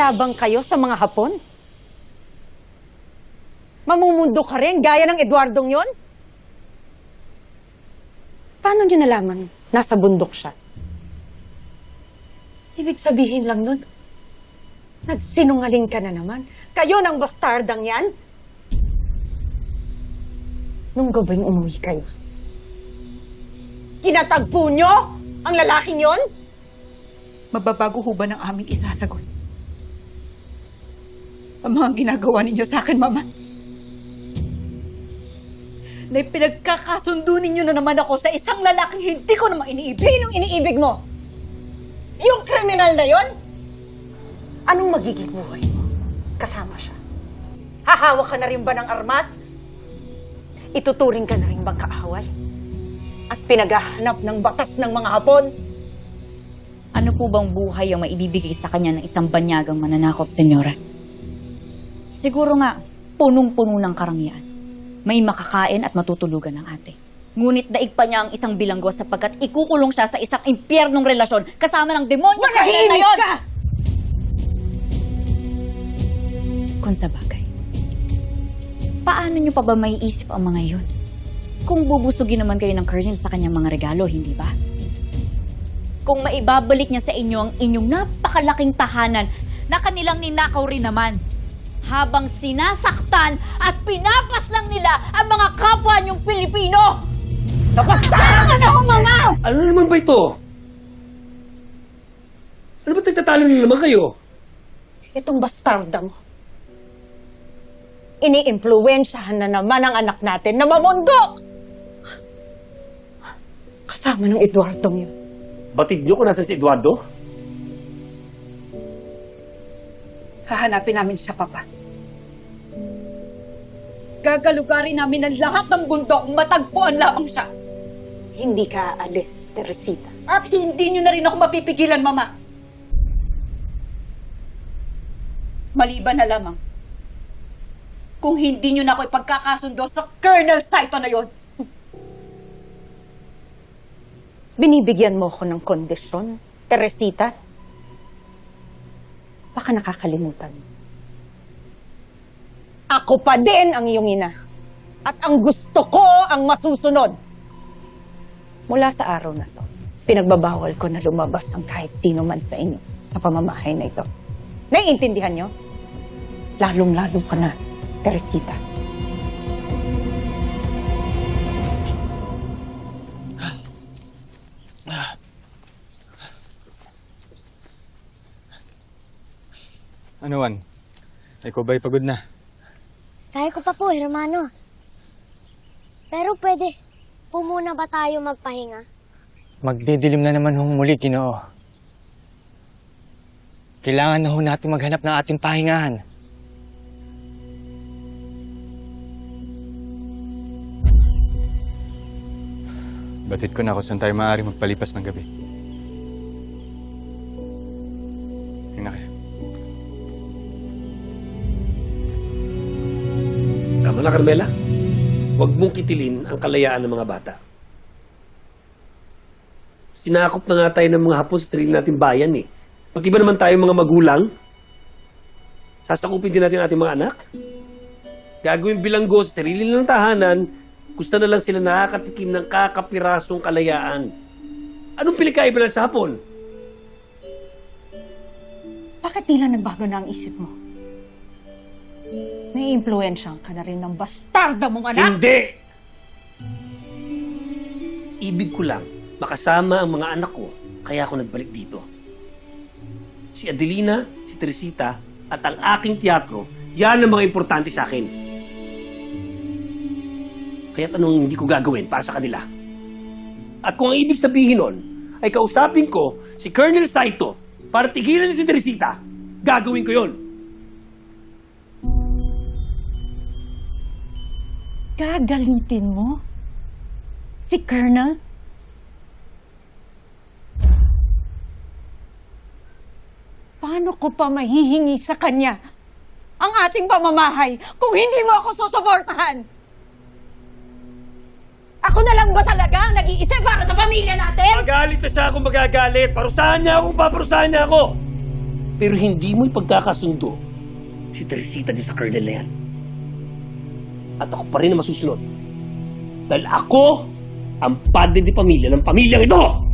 Lalabang kayo sa mga Hapon? Mamumundo ka rin, gaya ng Eduardong yon? Paano niyo nalaman nasa bundok siya? Ibig sabihin lang nun, nagsinungaling ka na naman. Kayo ng bastardang yan? Nung gabing umuwi kayo, kinatagpo nyo ang lalaking yon? Mababago ho ba ng aming isasagot? Ang mga ginagawa ninyo sa akin, Mama. Na pinagkakasundo ninyo na naman ako sa isang lalaking hindi ko namang iniibig. Sinong iniibig mo? Yung kriminal na yon? Anong magiging buhay mo? Kasama siya. Hahawak ka na rin ba ng armas? Ituturing ka na rin bang kaaway? At pinaghahanap ng batas ng mga hapon? Ano po bang buhay ang maibibigay sa kanya ng isang banyagang mananakop, senyora? Siguro nga, punong-puno ng karangyaan. May makakain at matutulugan ng ate. Ngunit daig pa niya ang isang bilanggo sapagkat ikukulong siya sa isang impyernong relasyon kasama ng demonyo Manahimik ka! Kung sa bagay. Paano niyo pa ba maiisip ang mga yun? Kung bubusugin naman kayo ng Colonel sa kanyang mga regalo, hindi ba? Kung maibabalik niya sa inyo ang inyong napakalaking tahanan na kanilang ninakaw rin naman. Habang sinasaktan at pinapaslang nila ang mga kapwa niyong Pilipino! Napastaran ka na ho, mga! Ano naman ba ito? Ano ba nagtatalo na naman kayo? Itong bastarda mo. Ini-impluensyahan na naman ang anak natin na mamundok! Kasama ng Eduardong yun. Batid niyo kung nasa si Eduardo? Hahanapin namin siya, Papa. Gagalugarin namin ang lahat ng bundok, matagpuan lamang siya. Hindi ka aalis, Teresita. At hindi niyo na rin ako mapipigilan, Mama. Maliban na lamang. Kung hindi niyo na ako ipagkakasundo sa Colonel Saito na yon. Binibigyan mo ko ng kondisyon, Teresita. Baka nakakalimutan. mo. Ako pa din ang iyong ina. At ang gusto ko ang masusunod. Mula sa araw na to, pinagbabawal ko na lumabas ang kahit sino man sa inyo sa pamamahay na ito. Naiintindihan nyo? Lalong-lalo ka na, Teresita. Ano, Juan? Ikaw ba'y pagod na? Kaya ko pa po, hermano. Pero pwede, po muna ba tayo magpahinga? Magdidilim na naman hong muli, Ginoo. Kailangan na ho natin maghanap ng ating pahingahan. Batid ko na kung saan tayo maaari magpalipas ng gabi. Na, Carmela. Huwag mong kitilin ang kalayaan ng mga bata. Sinakop na nga tayo ng mga hapon sa sarili nating bayan eh. Pati ba naman tayo mga magulang? Sasakupin din natin ating mga anak? Gagawin bilanggo sa sarili ng tahanan, gusto na lang sila nakakatikim ng kakapirasong kalayaan. Anong pilikaiba na sa hapon? Bakit tila nagbago na ang isip mo? May impluensya ka na rin ng bastarda mong anak? Hindi! Ibig ko lang, makasama ang mga anak ko, kaya ako nagbalik dito. Si Adelina, si Teresita, at ang aking teatro, yan ang mga importante sa akin. Kaya't anong hindi ko gagawin para sa kanila? At kung ang ibig sabihin nun, ay kausapin ko si Colonel Saito para tigilan si Teresita, gagawin ko yon. Gagalitin mo? Si Colonel? Paano ko pa mahihingi sa kanya ang ating pamamahay kung hindi mo ako susuportahan? Ako na lang ba talaga ang nag-iisip para sa pamilya natin? Magalit na siya kung magagalit. Parusahan niya ako kung paparusahan niya ako. Pero hindi mo ipagkakasundo si Teresita di sa kernel na yan. At ako pa rin ang masusunod. Dahil ako ang padre di pamilya ng pamilyang ito!